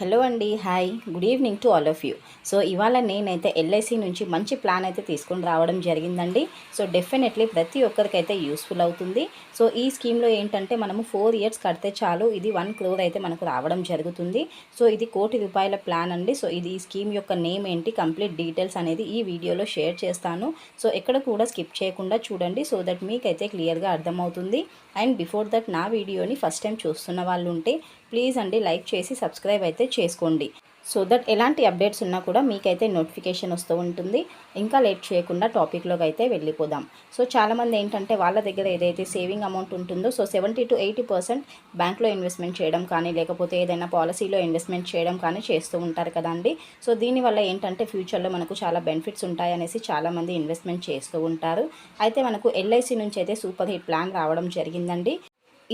Hello అండి hi. Good evening to all of you. So ఇవాళ నేనైతే ఎల్ఐసి నుంచి మంచి ప్లాన్ అయితే తీసుకొని రావడం జరిగిందండి. సో డెఫినెట్లీ ప్రతి ఒక్కరికైతే యూస్ఫుల్ అవుతుంది. సో ఈ స్కీమ్లో ఏంటంటే మనము ఫోర్ ఇయర్స్ కడితే చాలు ఇది వన్ క్రోర్ అయితే మనకు రావడం జరుగుతుంది. సో ఇది కోటి రూపాయల ప్లాన్ అండి. సో ఇది ఈ స్కీమ్ యొక్క నేమ్ ఏంటి కంప్లీట్ డీటెయిల్స్ అనేది ఈ వీడియోలో షేర్ చేస్తాను. సో ఎక్కడ కూడా స్కిప్ చేయకుండా చూడండి సో దట్ మీకైతే క్లియర్గా అర్థమవుతుంది. అండ్ బిఫోర్ దట్ నా వీడియోని ఫస్ట్ టైం చూస్తున్న వాళ్ళు ఉంటే ప్లీజ్ అండి లైక్ చేసి సబ్స్క్రైబ్ అయితే చేసుకోండి. సో దట్ ఎలాంటి అప్డేట్స్ ఉన్నా కూడా మీకైతే నోటిఫికేషన్ వస్తూ ఉంటుంది. ఇంకా లేట్ చేయకుండా టాపిక్లోకి అయితే వెళ్ళిపోదాం. సో చాలామంది ఏంటంటే వాళ్ళ దగ్గర ఏదైతే సేవింగ్ అమౌంట్ ఉంటుందో so seventy to eighty percent బ్యాంక్లో ఇన్వెస్ట్మెంట్ చేయడం కానీ లేకపోతే ఏదైనా పాలసీలో ఇన్వెస్ట్మెంట్ చేయడం కానీ చేస్తూ ఉంటారు కదండి సో దీనివల్ల ఏంటంటే ఫ్యూచర్లో మనకు చాలా బెనిఫిట్స్ ఉంటాయనేసి చాలామంది ఇన్వెస్ట్మెంట్ చేస్తూ ఉంటారు. అయితే మనకు ఎల్ఐసి నుంచి అయితే సూపర్ హిట్ ప్లాన్ రావడం జరిగిందండి.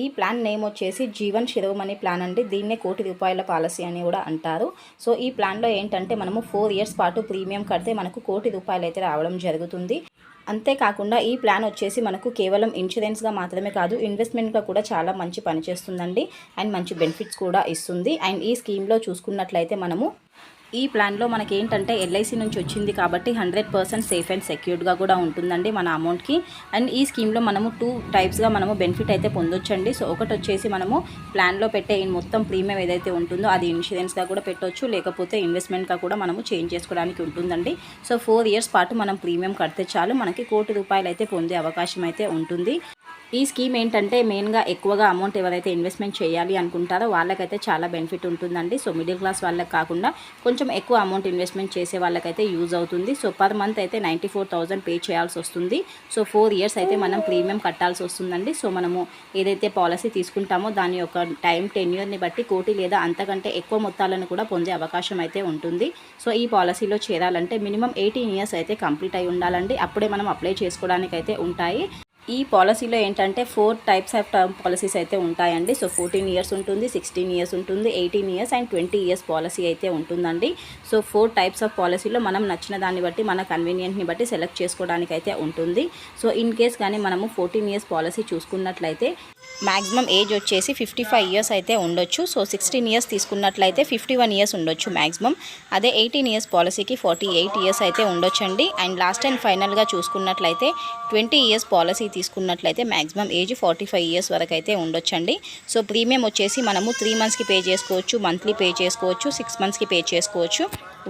ఈ ప్లాన్ నేమ్ వచ్చేసి జీవన్ శిరోమణి ప్లాన్ అండి. దీన్నే కోటి రూపాయల పాలసీ అని కూడా అంటారు. సో ఈ ప్లాన్లో ఏంటంటే మనము ఫోర్ ఇయర్స్ పాటు ప్రీమియం కడితే మనకు కోటి రూపాయలు అయితే రావడం జరుగుతుంది. అంతేకాకుండా ఈ ప్లాన్ వచ్చేసి మనకు కేవలం ఇన్సూరెన్స్గా మాత్రమే కాదు ఇన్వెస్ట్మెంట్గా కూడా చాలా మంచి పనిచేస్తుందండి అండ్ మంచి బెనిఫిట్స్ కూడా ఇస్తుంది. అండ్ ఈ స్కీమ్లో చూసుకున్నట్లయితే మనము ఈ ప్లాన్లో మనకి ఏంటంటే ఎల్ఐసి నుంచి వచ్చింది కాబట్టి హండ్రెడ్ పర్సెంట్ సేఫ్ అండ్ సెక్యూర్డ్గా కూడా ఉంటుందండి మన అమౌంట్కి. అండ్ ఈ స్కీమ్లో మనము టూ టైప్స్గా మనము బెనిఫిట్ అయితే పొందొచ్చండి. సో ఒకటి వచ్చేసి మనము ప్లాన్లో పెట్టే మొత్తం ప్రీమియం ఏదైతే ఉంటుందో అది ఇన్సూరెన్స్గా కూడా పెట్టవచ్చు లేకపోతే ఇన్వెస్ట్మెంట్గా కూడా మనము చేంజ్ చేసుకోవడానికి ఉంటుందండి. సో ఫోర్ ఇయర్స్ పాటు మనం ప్రీమియం కడితే చాలు మనకి కోటి రూపాయలు అయితే పొందే అవకాశం అయితే ఉంటుంది. ఈ స్కీమ్ ఏంటంటే మెయిన్గా ఎక్కువగా అమౌంట్ ఎవరైతే ఇన్వెస్ట్మెంట్ చేయాలి అనుకుంటారో వాళ్ళకైతే చాలా బెనిఫిట్ ఉంటుందండి. సో మిడిల్ క్లాస్ వాళ్ళకి కాకుండా కొంచెం ఎక్కువ అమౌంట్ ఇన్వెస్ట్మెంట్ చేసే వాళ్ళకైతే యూజ్ అవుతుంది. సో పర్ మంత్ అయితే నైంటీ ఫోర్ థౌజండ్ పే చేయాల్సి వస్తుంది. సో ఫోర్ ఇయర్స్ అయితే మనం ప్రీమియం కట్టాల్సి వస్తుందండి. సో మనము ఏదైతే పాలసీ తీసుకుంటామో దాని యొక్క టైం టెన్యూర్ని బట్టి కోటి లేదా అంతకంటే ఎక్కువ మొత్తాలను కూడా పొందే అవకాశం అయితే ఉంటుంది. సో ఈ పాలసీలో చేరాలంటే మినిమం ఎయిటీన్ ఇయర్స్ అయితే కంప్లీట్ అయి ఉండాలండి. అప్పుడే మనం అప్లై చేసుకోవడానికి అయితే ఉంటాయి. ఈ పాలసీలో ఏంటంటే four types of term policies అయితే ఉంటాయండి. సో ఫోర్టీన్ ఇయర్స్ ఉంటుంది సిక్స్టీన్ ఇయర్స్ ఉంటుంది eighteen years and twenty years policy అయితే ఉంటుందండి. సో ఫోర్ టైప్స్ ఆఫ్ పాలసీలో మనం నచ్చిన దాన్ని బట్టి మన కన్వీనియంట్ని బట్టి సెలెక్ట్ చేసుకోవడానికి అయితే ఉంటుంది. సో ఇన్ కేస్ కానీ మనము ఫోర్టీన్ ఇయర్స్ పాలసీ చూసుకున్నట్లయితే మ్యాక్సిమం ఏజ్ వచ్చేసి ఫిఫ్టీ ఫైవ్ ఇయర్స్ అయితే ఉండొచ్చు. సో సిక్స్టీన్ ఇయర్స్ తీసుకున్నట్లయితే ఫిఫ్టీ వన్ ఇయర్స్ ఉండొచ్చు మ్యాక్సిమం అదే ఎయిటీన్ ఇయర్స్ పాలసీకి ఫార్టీ ఎయిట్ ఇయర్స్ అయితే ఉండొచ్చండి. అండ్ లాస్ట్ అండ్ ఫైనల్గా చూసుకున్నట్లయితే ట్వంటీ ఇయర్స్ పాలసీ తీసుకున్నట్లయితే maximum age forty five years వరకు అయితే ఉండొచ్చండి. సో ప్రీమియం వచ్చేసి మనము త్రీ మంత్స్కి పే చేసుకోవచ్చు మంత్లీ పే చేసుకోవచ్చు సిక్స్ మంత్స్కి పే చేసుకోవచ్చు.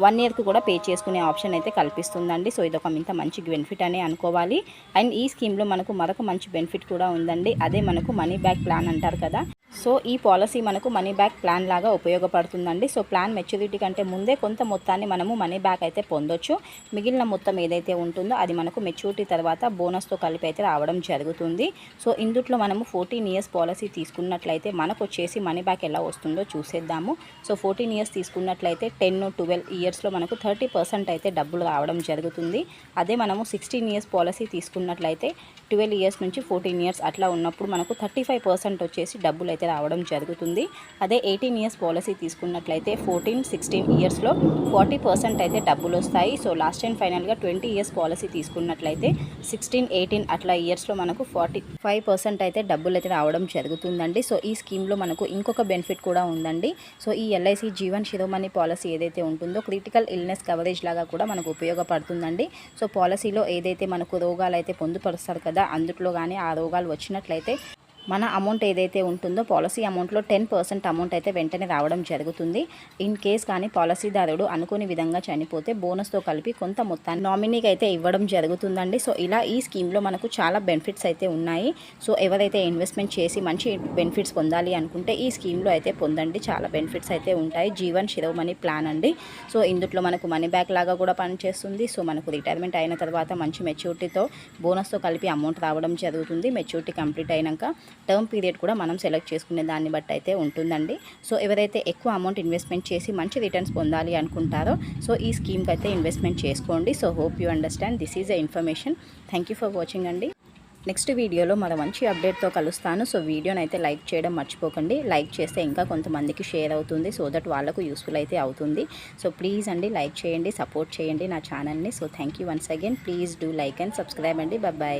వన్ ఇయర్కి కూడా పే చేసుకునే ఆప్షన్ అయితే కల్పిస్తుందండి. సో ఇదొక ఇంత మంచి బెనిఫిట్ అనే అనుకోవాలి. అండ్ ఈ స్కీమ్లో మనకు మరొక మంచి బెనిఫిట్ కూడా ఉందండి. అదే మనకు మనీ బ్యాక్ ప్లాన్ అంటారు కదా. సో ఈ పాలసీ మనకు మనీ బ్యాక్ ప్లాన్ లాగా ఉపయోగపడుతుందండి. సో ప్లాన్ మెచ్యూరిటీ కంటే ముందే కొంత మొత్తాన్ని మనము మనీ బ్యాక్ అయితే పొందొచ్చు. మిగిలిన మొత్తం ఏదైతే ఉంటుందో అది మనకు మెచ్యూరిటీ తర్వాత బోనస్తో కలిపి అయితే రావడం జరుగుతుంది. సో ఇందుట్లో మనము ఫోర్టీన్ ఇయర్స్ పాలసీ తీసుకున్నట్లయితే మనకు వచ్చేసి మనీ బ్యాక్ ఎలా వస్తుందో చూసేద్దాము. సో ఫోర్టీన్ ఇయర్స్ తీసుకున్నట్లయితే టెన్ ట్వెల్వ్ ఇయర్స్లో మనకు థర్టీ పర్సెంట్ అయితే డబ్బులు రావడం జరుగుతుంది. అదే మనము సిక్స్టీన్ ఇయర్స్ పాలసీ తీసుకున్నట్లయితే ట్వెల్వ్ ఇయర్స్ నుంచి ఫోర్టీన్ ఇయర్స్ అట్లా ఉన్నప్పుడు మనకు థర్టీ ఫైవ్ పర్సెంట్ వచ్చేసి డబ్బులు అయితే రావడం జరుగుతుంది. అదే ఎయిటీన్ ఇయర్స్ పాలసీ తీసుకున్నట్లయితే ఫోర్టీన్ సిక్స్టీన్ ఇయర్స్లో ఫార్టీ పర్సెంట్ అయితే డబ్బులు వస్తాయి. సో లాస్ట్ అండ్ ఫైనల్గా ట్వంటీ ఇయర్స్ పాలసీ తీసుకున్నట్లయితే సిక్స్టీన్ ఎయిటీన్ అట్లా ఇయర్స్లో మనకు ఫార్టీ ఫైవ్ పర్సెంట్ అయితే డబ్బులు అయితే రావడం జరుగుతుందండి. సో ఈ స్కీమ్లో మనకు ఇంకొక బెనిఫిట్ కూడా ఉందండి. సో ఈ ఎల్ఐసి జీవన్ శిరోమణి పాలసీ ఏదైతే ఉంటుందో క్రిటికల్ ఇల్నెస్ కవరేజ్ లాగా కూడా మనకు ఉపయోగపడుతుందండి. సో పాలసీలో ఏదైతే మనకు రోగాలు అయితే పొందుపరుస్తారు కదా అందుట్లో కానీ ఆ రోగాలు వచ్చినట్లయితే మన అమౌంట్ ఏదైతే ఉంటుందో పాలసీ అమౌంట్లో టెన్ పర్సెంట్ అమౌంట్ అయితే వెంటనే రావడం జరుగుతుంది. ఇన్ కేస్ కానీ పాలసీదారుడు అనుకుని విధంగా చనిపోతే బోనస్తో కలిపి కొంత మొత్తాన్ని నామినీకి అయితే ఇవ్వడం జరుగుతుందండి. సో ఇలా ఈ స్కీమ్లో మనకు చాలా బెనిఫిట్స్ అయితే ఉన్నాయి. సో ఎవరైతే ఇన్వెస్ట్మెంట్ చేసి మంచి బెనిఫిట్స్ పొందాలి అనుకుంటే ఈ స్కీమ్లో అయితే పొందండి. చాలా బెనిఫిట్స్ అయితే ఉంటాయి. జీవన్ శిరోమణి ప్లాన్ అండి. సో ఇందులో మనకు మనీ బ్యాక్ లాగా కూడా పనిచేస్తుంది. సో మనకు రిటైర్మెంట్ అయిన తర్వాత మంచి మెచ్యూరిటీతో బోనస్తో కలిపి అమౌంట్ రావడం జరుగుతుంది. మెచ్యూరిటీ కంప్లీట్ అయినాక టర్మ్ పీరియడ్ కూడా మనం సెలెక్ట్ చేసుకునే దాన్ని బట్టి అయితే ఉంటుందండి. సో ఎవరైతే ఎక్కువ అమౌంట్ ఇన్వెస్ట్మెంట్ చేసి మంచి రిటర్న్స్ పొందాలి అనుకుంటారో సో ఈ స్కీమ్కి అయితే ఇన్వెస్ట్మెంట్ చేసుకోండి. So hope you understand. This is a information. Thank for watching అండి. నెక్స్ట్ వీడియోలో మరో మంచి అప్డేట్తో కలుస్తాను. సో వీడియోని అయితే లైక్ చేయడం మర్చిపోకండి. లైక్ చేస్తే ఇంకా కొంతమందికి షేర్ అవుతుంది. సో దట్ వాళ్ళకు యూస్ఫుల్ అయితే అవుతుంది. సో ప్లీజ్ అండి లైక్ చేయండి సపోర్ట్ చేయండి నా ఛానల్ని. So thank you once again. Please do like and subscribe అండి. బాయ్